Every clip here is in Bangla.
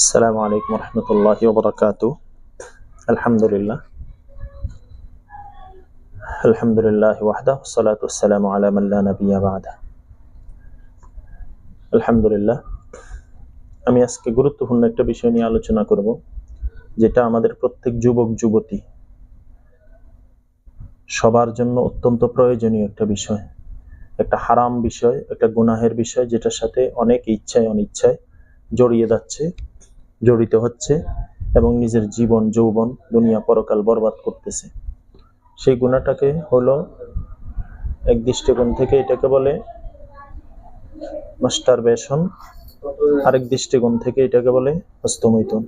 আসসালামু আলাইকুম রহমতুল্লাহ বরকাত আলহামদুলিল্লাহ। আলহামদুলিল্লাহ ওয়াহদা সালাত আসসালামু আলামাল্লা আলহামদুলিল্লাহ, আমি আজকে গুরুত্বপূর্ণ একটা বিষয় নিয়ে আলোচনা করব, যেটা আমাদের প্রত্যেক যুবক, যুবতী সবার জন্য অত্যন্ত প্রয়োজনীয় একটা বিষয়। একটা হারাম বিষয়, একটা গুনাহের বিষয়, যেটার সাথে অনেক ইচ্ছায়, অনিচ্ছায় জড়িয়ে যাচ্ছে। জড়িত হচ্ছে এবং নিজের জীবন, যৌবন, দুনিয়া পরকাল বরবাদ করতেছে। সেই গুণাটাকে হলো এক দৃষ্টিকোণ থেকে এটাকে বলে মাস্টার বেশন আরেক দৃষ্টিকোণ থেকে এটাকে বলে হস্তমৈথুন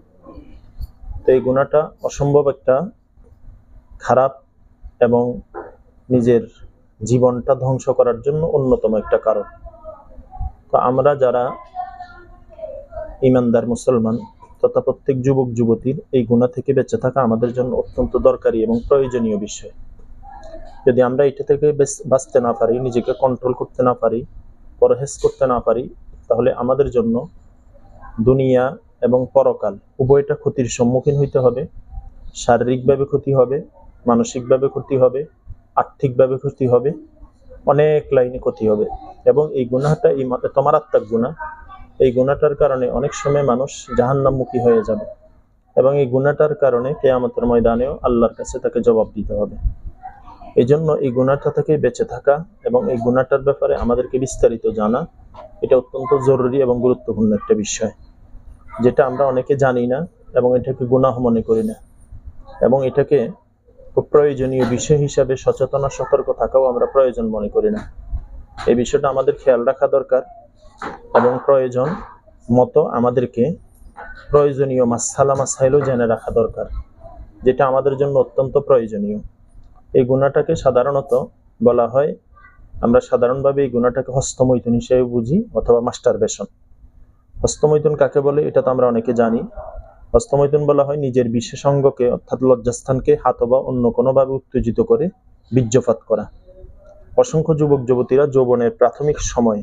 তো এই গুণাটা অসম্ভব একটা খারাপ এবং নিজের জীবনটা ধ্বংস করার জন্য অন্যতম একটা কারণ। তো আমরা যারা ইমানদার মুসলমান তথা প্রত্যেক যুবক, যুবতীর এই গুণা থেকে বেঁচে থাকা আমাদের জন্য অত্যন্ত দরকারি এবং প্রয়োজনীয় বিষয়। যদি আমরা এটা থেকে বেচ- বাঁচতে না পারি, নিজেকে কন্ট্রোল করতে না পারি, পরহেজ করতে না পারি, তাহলে আমাদের জন্য দুনিয়া এবং পরকাল উভয়টা ক্ষতির সম্মুখীন হইতে হবে। শারীরিকভাবে ক্ষতি হবে, মানসিকভাবে ক্ষতি হবে, আর্থিকভাবে ক্ষতি হবে, অনেক লাইনে ক্ষতি হবে। এবং এই গুণাটা এই তোমার আত্মার গুণা এই গুণাটার কারণে অনেক সময় মানুষ জাহান্নামমুখী হয়ে যাবে এবং এই গুণাটার কারণে কেয়ামতের ময়দানেও আল্লাহর কাছে তাকে জবাব দিতে হবে। এই জন্য এই গুণাটা থেকে বেঁচে থাকা এবং এই গুণাটার ব্যাপারে আমাদেরকে বিস্তারিত জানা, এটা অত্যন্ত জরুরি এবং গুরুত্বপূর্ণ একটা বিষয়, যেটা আমরা অনেকে জানি না এবং এটাকে গুনাহ মনে করি না। এবং এটাকে খুব প্রয়োজনীয় বিষয় হিসাবে সচেতন সতর্ক থাকাও আমরা প্রয়োজন মনে করি না। এই বিষয়টা আমাদের খেয়াল রাখা দরকার। এবং প্রয়োজন মতো আমাদেরকে প্রয়োজনীয় মাসালা মাসাইলও জেনে রাখা দরকার, যেটা আমাদের জন্য অত্যন্ত প্রয়োজনীয়। এই গুণাটাকে সাধারণত বলা হয়, আমরা সাধারণভাবে এই গুণাটাকে হস্তমৈথুন হিসেবে বুঝি অথবা মাস্টার বেশন হস্তমৈথুন কাকে বলে? এটা তো আমরা অনেকে জানি। হস্তমৈথুন বলা হয় নিজের বিশেষাঙ্গকে অর্থাৎ লজ্জাস্থানকে হাত বা অন্য কোনোভাবে উত্তেজিত করে বীর্যপাত করা। অসংখ্য যুবক, যুবতীরা যৌবনের প্রাথমিক সময়ে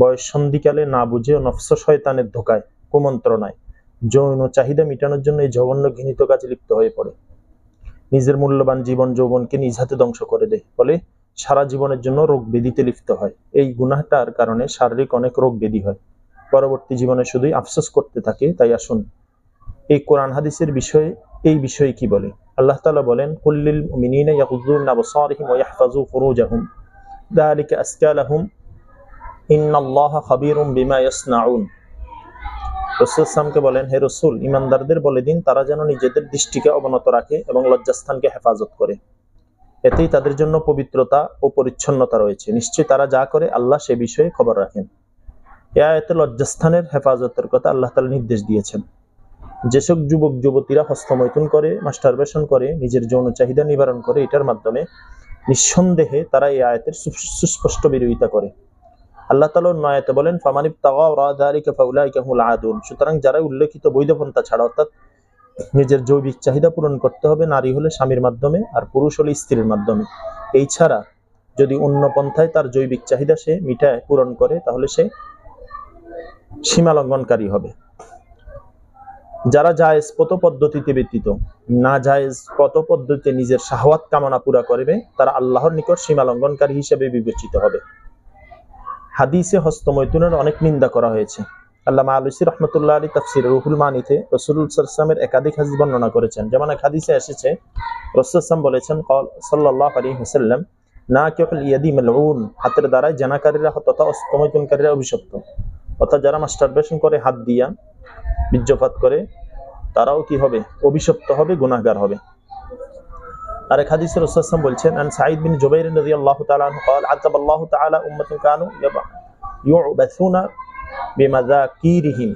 বয়স সন্ধিকালে না বুঝে নফস শয়তানের ধোকায়, কুমন্ত্রণায়। যৌন চাহিদা মেটানোর জন্য এই জঘন্য ঘৃণিত কাজে লিপ্ত হয়ে পড়ে। নিজের মূল্যবান জীবন যৌবনকে নিজ হাতে ধ্বংস করে দেয়, ফলে সারা জীবনের জন্য রোগ ব্যাধিতে লিপ্ত হয়। এই গুনাহটার কারণে শারীরিক অনেক রোগ ব্যাধি হয়। পরবর্তী জীবনে শুধুই আফসোস করতে থাকে, তাই আসুন, এই কোরআন হাদিসের বিষয়ে, এই বিষয়ে কি বলে? আল্লাহ তাআলা বলেন কুল্লিল মুমিনিনা ইয়াগুযু মিন আবসারিহিম ওয়া ইয়াহফাযু ফুরুজাহুম। যালিকা আজকা লাহুম ইন্নাল্লাহা বলেন, হে রসুল ইমানদারদের বলে দিন, তারা যেন নিজেদের দৃষ্টিকে অবনত রাখে এবং লজ্জাস্থানকে হেফাজত করে। এতেই তাদের জন্য পবিত্রতা ও পরিচ্ছন্নতা রয়েছে। নিশ্চয়ই তারা যা করে, আল্লাহ সে বিষয়ে খবর রাখেন। এ আয়তে লজ্জাস্থানের হেফাজতের কথা আল্লাহ তাআলা নির্দেশ দিয়েছেন। যেসব যুবক, যুবতীরা হস্তমৈথুন করে, মাস্টারবেশন করে, নিজের যৌন চাহিদা নিবারণ করে, এটার মাধ্যমে নিঃসন্দেহে তারা এই আয়াতের সুস্পষ্ট বিরোধিতা করে। আল্লাহ তাআলা অন্য আয়াতে বলেন ফামানিব আদুন। সুতরাং যারা উল্লেখিত বৈধপন্থা ছাড়া, অর্থাৎ নিজের জৈবিক চাহিদা পূরণ করতে হবে, নারী হলে স্বামীর মাধ্যমে আর পুরুষ হলে স্ত্রীর মাধ্যমে। এই ছাড়া যদি অন্য পন্থায় তার জৈবিক চাহিদা সে মিটায়, পূরণ করে, তাহলে সে সীমা লঙ্ঘনকারী হবে। যারা জায়েজ পত পদ্ধতিতে ব্যতীত, না জায়েজ পত পদ্ধতিতে নিজের শাহওয়াত কামনা পুরা করবে, তারা আল্লাহর নিকট সীমা লঙ্ঘনকারী হিসেবে বিবেচিত হবে। হাদিসে হস্তমৈথুনের অনেক নিন্দা করা হয়েছে। আল্লামা আলুসি রহমতুল্লাহ আলী তাফসির রুহুল মানিতে রসুল একাধিক হাদিস বর্ণনা করেছেন। যেমন এক হাদিসে এসেছে রসুলাম বলেছেন কল সাল্লাহ আলী হুসাল্লাম না কেবল ইয়াদি মেলউন হাতের দ্বারাই জানাকারীরা তথা হস্তমৈথুনকারীরা অভিশপ্ত। অর্থাৎ যারা মাস্টারবেশন করে হাত দিয়া বীর্যপাত করে, তারাও কি হবে? অভিশপ্ত হবে, গুনাহগার হবে। আর এক হাদিসে রাসূলুল্লাহ বলছেন আন সাঈদ বিন জুবাইর রাদিয়াল্লাহু তাআলা আনহু قال عذب الله تعالى امه كانوا يعبثون بمذاكيرهم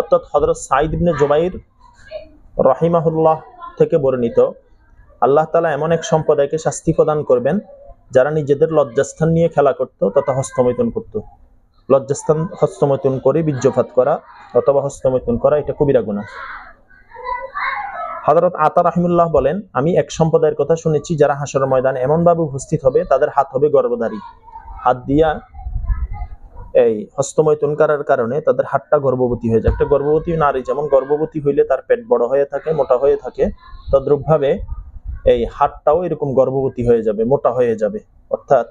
অর্থাৎ হযরত সাঈদ ইবনে জুবাইর রাহিমাহুল্লাহ থেকে বর্ণিত আল্লাহ তাআলা এমন এক সম্প্রদায়কে শাস্তি প্রদান করবেন যারা নিজেদের লজ্জাস্থান নিয়ে খেলা করত তথা হস্তমৈথুন করত লজ্জাস্থান হস্তমৈথুন করে বীর্যপাত করা অথবা হস্তমৈথুন করা এটা কবিরা গুনাহ হযরত আতা রাহিমুল্লাহ বলেন, আমি এক সম্প্রদায়ের কথা শুনেছি যারা হাসরের ময়দানে এমন ভাবে উপস্থিত হবে, তাদের হাত হবে গর্ভধারী। হাত দিয়া এই হস্তমৈথুন করার কারণে তাদের হাতটা গর্ভবতী হয়ে যায়। একটা গর্ভবতী নারী যেমন গর্ভবতী হইলে তার পেট বড় হয়ে থাকে, মোটা হয়ে থাকে, তদ্রুপভাবে এই হাতটাও এরকম গর্ভবতী হয়ে যাবে, মোটা হয়ে যাবে। অর্থাৎ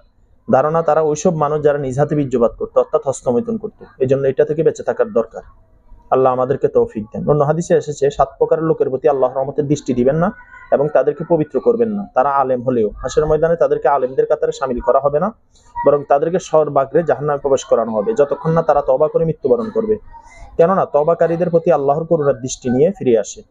ধারণা তারা ওইসব মানুষ যারা নিজ হাতে বীর্যপাত করতো, অর্থাৎ হস্তমৈথুন করতো। এই জন্য এটা থেকে বেঁচে থাকার দরকার। আল্লাহ আমাদেরকে তৌফিক দেন। অন্য হাদিসে এসেছে, সাত প্রকারের লোকের প্রতি আল্লাহ রহমতের দৃষ্টি দিবেন না এবং তাদেরকে পবিত্র করবেন না। তারা আলেম হলেও, হাসের ময়দানে তাদেরকে আলেমদের কাতারে সামিল করা হবে না, বরং তাদেরকে সর্বাগ্রে জাহান্নামে প্রবেশ করানো হবে। যতক্ষণ না তারা তবা করে মৃত্যুবরণ করবে। কেননা তবাকারীদের প্রতি আল্লাহর করুণার দৃষ্টি নিয়ে ফিরে আসে।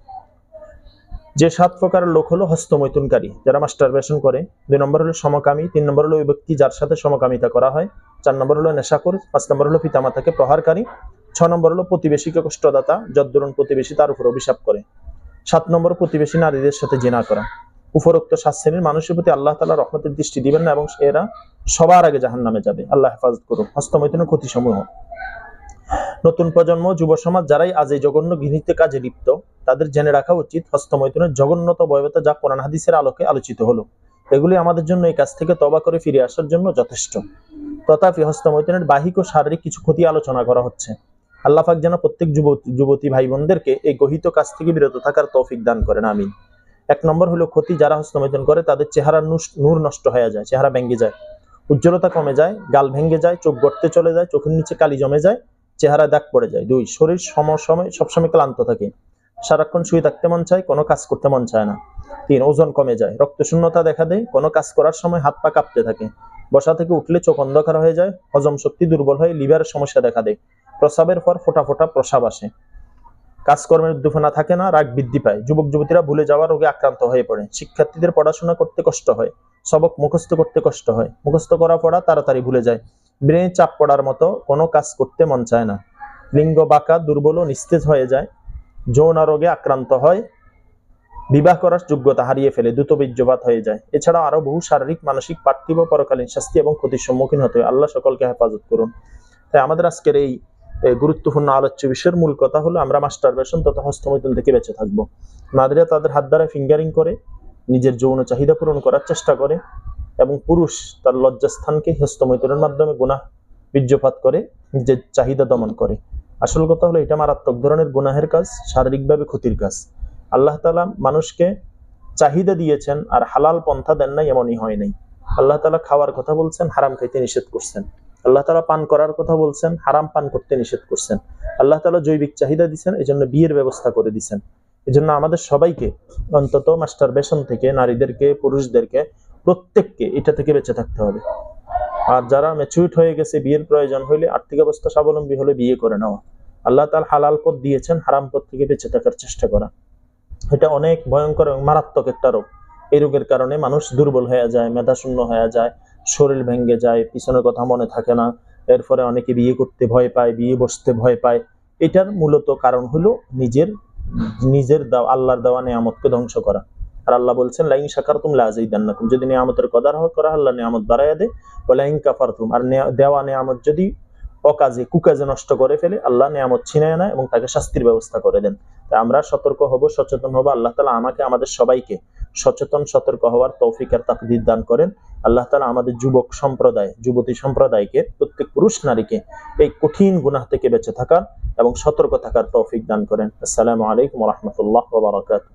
যে সাত প্রকারের লোক হলো হস্তমৈথুনকারী, যারা মাস্টার বেশন করে। দুই নম্বর হলো সমকামী, তিন নম্বর হলো ওই ব্যক্তি যার সাথে সমকামিতা করা হয়। চার নম্বর হলো নেশাখোর, পাঁচ নম্বর হলো পিতামাতাকে প্রহারকারী। ছ নম্বর হলো প্রতিবেশীকে কষ্টদাতা যদ্দরুন প্রতিবেশী তার উপর অভিশাপ করে। সাত নম্বর প্রতিবেশী নারীদের সাথে জেনা করা। উপরোক্ত সাত শ্রেণির মানুষের প্রতি আল্লাহ তালা রহমতের দৃষ্টি দিবেন না এবং এরা সবার আগে জাহান নামে যাবে। আল্লাহ হেফাজত করুন হস্তমৈথুনের ক্ষতিসমূহ। নতুন প্রজন্ম, যুব সমাজ যারাই আজ এই জঘন্য গৃহীত কাজে লিপ্ত, তাদের জেনে রাখা উচিত হস্তমৈথুনের জঘন্যত ভয়বতা যা কোরআন হাদিসের আলোকে আলোচিত হলো। এগুলি আমাদের জন্য এই কাজ থেকে তবা করে ফিরে আসার জন্য যথেষ্ট। তথাপি হস্তমৈথুনের বাহিক ও শারীরিক কিছু ক্ষতি আলোচনা করা হচ্ছে। আল্লাহ পাক যেন প্রত্যেক যুবতী যুবতী ভাই বোনদেরকে এই গহিত কাজ থেকে বিরত থাকার তৌফিক দান করেন, আমিন। এক নম্বর হলো ক্ষতি যারা হস্তমৈথুন করে, তাদের চেহারা নূর নষ্ট হয়ে যায়, চেহারা ভেঙে যায়। উজ্জ্বলতা কমে যায়, গাল ভেঙে যায়, চোখ গড়তে চলে যায়, চোখের নিচে কালি জমে যায় চেহারা দাগ পড়ে যায়। দুই, শরীর সমসময় সবসময় ক্লান্ত থাকে। সারাক্ষণ শুয়ে থাকতে মন চায়, কোনো কাজ করতে মন চায় না। তিন, ওজন কমে যায়। রক্ত শূন্যতা দেখা দেয়, কোনো কাজ করার সময় হাত পা কাঁপতে থাকে। বসা থেকে উঠলে চোখ অন্ধকার হয়ে যায়, হজম শক্তি দুর্বল হয়, লিভারের সমস্যা দেখা দেয়। প্রসাবের পর ফোটা ফোটা প্রসাব আসে। কাজকর্মের উদ্দীপনা থাকে না, রাগ বৃদ্ধি পায়। যুবক, যুবতীরা ভুলে যাওয়ার রোগে আক্রান্ত হয়ে পড়ে। শিক্ষার্থীদের পড়াশোনা করতে কষ্ট হয়। সবক মুখস্থ করতে কষ্ট হয়। মুখস্থ করা পড়া তাড়াতাড়ি ভুলে যায়। ব্রেনে চাপ পড়ার মতো কোনো কাজ করতে মন চায় না। লিঙ্গ বাঁকা, দুর্বল ও নিস্তেজ হয়ে যায়। যৌন রোগে আক্রান্ত হয়। বিবাহ করার যোগ্যতা হারিয়ে ফেলে। দ্রুত বীর্যপাত হয়ে যায়। এছাড়া আরও বহু শারীরিক, মানসিক, পার্থিব পরকালীন শাস্তি এবং ক্ষতির সম্মুখীন হতে হয়। আল্লাহ সকলকে হেফাজত করুন। তাই আমাদের আজকের এই গুরুত্বপূর্ণ আলোচ্য বিষয়ের মূল কথা হলো আমরা মাস্টার বেশন তথা হস্তমৈতন থেকে বেঁচে থাকব। নারীরা তাদের হাত দ্বারা ফিঙ্গারিং করে, নিজের যৌন চাহিদা পূরণ করার চেষ্টা করে এবং পুরুষ তার লজ্জাস্থানকে হস্তমৈথুনের মাধ্যমে গুনাহ বীর্যপাত করে, নিজের চাহিদা দমন করে। আসল কথা হলো এটা মারাত্মক ধরনের গুনাহের কাজ, শারীরিকভাবে ক্ষতির কাজ। আল্লাহ তালা মানুষকে চাহিদা দিয়েছেন আর হালাল পন্থা দেন নাই এমনই হয় নাই। আল্লাহ তালা খাওয়ার কথা বলছেন, হারাম খাইতে নিষেধ করছেন। আল্লাহ তালা পান করার কথা বলছেন, হারাম পান করতে নিষেধ করছেন। আল্লাহ তালা জৈবিক চাহিদা দিচ্ছেন এই জন্য বিয়ের ব্যবস্থা করে দিচ্ছেন এই জন্য আমাদের সবাইকে, অন্তত মাস্টার বেশন থেকে নারীদেরকে, পুরুষদেরকে, প্রত্যেককে এটা থেকে বেঁচে থাকতে হবে। আর যারা ম্যাচুইট হয়ে গেছে, বিয়ের প্রয়োজন হলে আর্থিক অবস্থা স্বাবলম্বী হলে বিয়ে করে নেওয়া। আল্লাহ তাল হালাল পথ দিয়েছেন, হারাম পথ থেকে বেঁচে থাকার চেষ্টা করা। এটা অনেক ভয়ঙ্কর এবং মারাত্মক একটা রোগ। এই রোগের কারণে মানুষ দুর্বল হয়ে যায়, মেধাশূন্য হয়ে যায় শরীর ভেঙে যায়, পিছনের কথা মনে থাকে না এর ফলে অনেকে বিয়ে করতে ভয় পায়, বিয়ে বসতে ভয় পায়। এটার মূলত কারণ হলো নিজের নিজের দেওয়া, আল্লাহর দেওয়া নিয়ামতকে ধ্বংস করা। আর আল্লাহ বলছেন, লাইন শাকার তুম লাজেই নাকুম যদি নিয়ামতের কদার করা আল্লাহ নিয়ামত বাড়াইয়া দে ও লাইন কাফার তুম আর দেওয়া নিয়ামত যদি অকাজে, কুকাজে নষ্ট করে ফেলে, আল্লাহ নিয়ামত ছিনায় না এবং তাকে শাস্তির ব্যবস্থা করে দেন। তাই আমরা সতর্ক হব, সচেতন হব, আল্লাহ তালা আমাকে, আমাদের সবাইকে সচেতন, সতর্ক হওয়ার তৌফিক আর তাকদির দান করেন। আল্লাহ তালা আমাদের যুবক সম্প্রদায়, যুবতী সম্প্রদায়কে, প্রত্যেক পুরুষ নারীকে এই কঠিন গুনাহ থেকে বেঁচে থাকার এবং সতর্ক থাকার তৌফিক দান করেন। আসসালামু আলাইকুম রহমতুল্লাহ বারাকাতুহ।